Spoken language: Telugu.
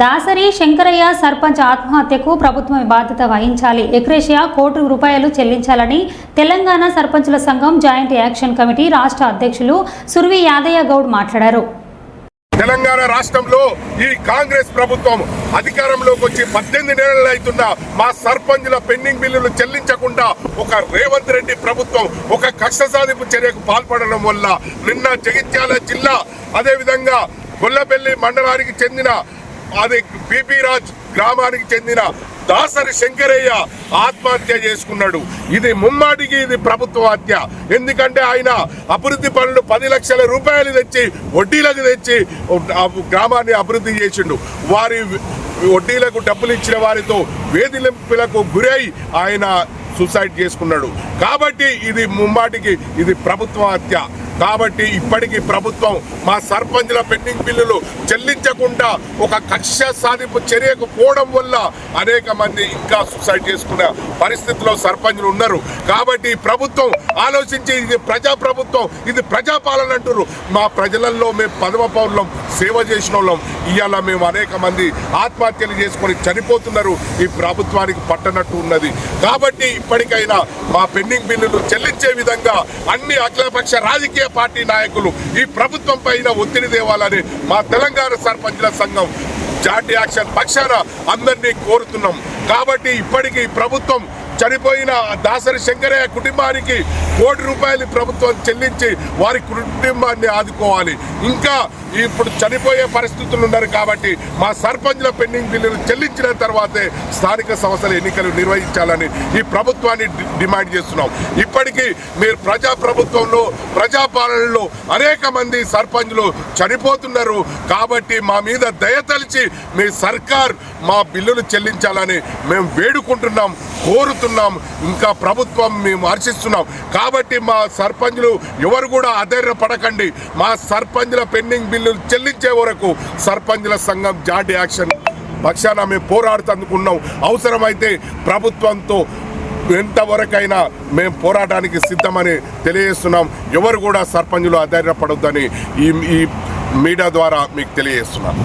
దాసరి శంకరయ్య సర్పంచ్ ఆత్మహత్యకు ప్రభుత్వం బాధ్యత వహించాలి. ఎక్రేషియా కోటి రూపాయలు చెల్లించాలని తెలంగాణ సర్పంచుల సంఘం జాయింట్ యాక్షన్ కమిటీ రాష్ట్ర అధ్యక్షులు సుర్వి యాదయ్య గౌడ్ మాట్లాడారు. తెలంగాణ రాష్ట్రంలో ఈ కాంగ్రెస్ ప్రభుత్వం అధికారంలోకి వచ్చి పద్దెనిమిది నెలలు అవుతున్నా మా సర్పంచుల పెండింగ్ బిల్లులు చెల్లించకుండా ఒక రేవంత్ రెడ్డి ప్రభుత్వం ఒక కక్ష సాధింపు చర్యకు పాల్పడడం వల్ల నిన్న జగిత్యాల జిల్లా అదేవిధంగా గొల్లపల్లి మండలానికి చెందిన అది బీపీ రాజ్ గ్రామానికి చెందిన దాసరి శంకరయ్య ఆత్మహత్య చేసుకున్నాడు. ఇది ముమ్మాటికి ఇది ప్రభుత్వ హత్య. ఎందుకంటే ఆయన అభివృద్ధి పనులు పది లక్షల రూపాయలు తెచ్చి వడ్డీలకు తెచ్చి గ్రామాన్ని అభివృద్ధి చేసిండు. వారి వడ్డీలకు డబ్బులు ఇచ్చిన వారితో వేధింపులకు గురై ఆయన సూసైడ్ చేసుకున్నాడు. కాబట్టి ఇది ముమ్మాటికి ఇది ప్రభుత్వ హత్య. కాబట్టి ఇప్పటికీ ప్రభుత్వం మా సర్పంచ్ల పెండింగ్ బిల్లులు చెల్లించకుండా ఒక కక్ష సాధింపు చర్యకు పోవడం వల్ల అనేక మంది ఇంకా సూసైడ్ చేసుకున్న పరిస్థితిలో సర్పంచులు ఉన్నారు. కాబట్టి ప్రభుత్వం ఆలోచించి ఇది ప్రజా ప్రభుత్వం ఇది ప్రజాపాలన అంటారు మా ప్రజలలో మేము పదవ పౌరులం సేవ చేసిన వాళ్ళం ఇవాళ మేము అనేక మంది ఆత్మహత్యలు చేసుకొని చనిపోతున్నారు. ఈ ప్రభుత్వానికి పట్టనట్టు ఉన్నది. కాబట్టి ఇప్పటికైనా మా పెండింగ్ బిల్లులు చెల్లించే విధంగా అన్ని అఖిలపక్ష రాజకీయ పార్టీ నాయకులు ఈ ప్రభుత్వం పైన ఒత్తిడి తేవాలని మా తెలంగాణ సర్పంచుల సంఘం జాటి యాక్షన్ పక్షాన అందరినీ కోరుతున్నాం. కాబట్టి ఇప్పటికీ ప్రభుత్వం చనిపోయిన దాసరి శంకరయ్య కుటుంబానికి కోటి రూపాయలు ప్రభుత్వం చెల్లించి వారి కుటుంబాన్ని ఆదుకోవాలి. ఇంకా ఇప్పుడు చనిపోయే పరిస్థితులు ఉన్నారు కాబట్టి మా సర్పంచ్ల పెండింగ్ బిల్లులు చెల్లించిన తర్వాతే స్థానిక సంస్థల ఎన్నికలు నిర్వహించాలని ఈ ప్రభుత్వాన్ని డి- డిమాండ్ చేస్తున్నాం. ఇప్పటికీ మీరు ప్రజా ప్రభుత్వంలో ప్రజాపాలనలో అనేక మంది సర్పంచ్లు చనిపోతున్నారు. కాబట్టి మా మీద దయతలిచి మీ సర్కార్ మా బిల్లులు చెల్లించాలని మేము వేడుకుంటున్నాం కోరుతున్నాం. ఇంకా ప్రభుత్వం మేము హర్షిస్తున్నాం. కాబట్టి మా సర్పంచ్లు ఎవరు కూడా అధైర్యపడకండి. మా సర్పంచ్ల పెండింగ్ బిల్లులు చెల్లించే వరకు సర్పంచ్ల సంఘం జాయింట్ యాక్షన్ పక్షాన మేము పోరాడుతందుకున్నాం అవసరమైతే ప్రభుత్వంతో ఎంతవరకైనా మేము పోరాటానికి సిద్ధమని తెలియజేస్తున్నాం. ఎవరు కూడా సర్పంచులు అధైర్యపడొద్దని ఈ ఈ మీడియా ద్వారా మీకు తెలియజేస్తున్నాం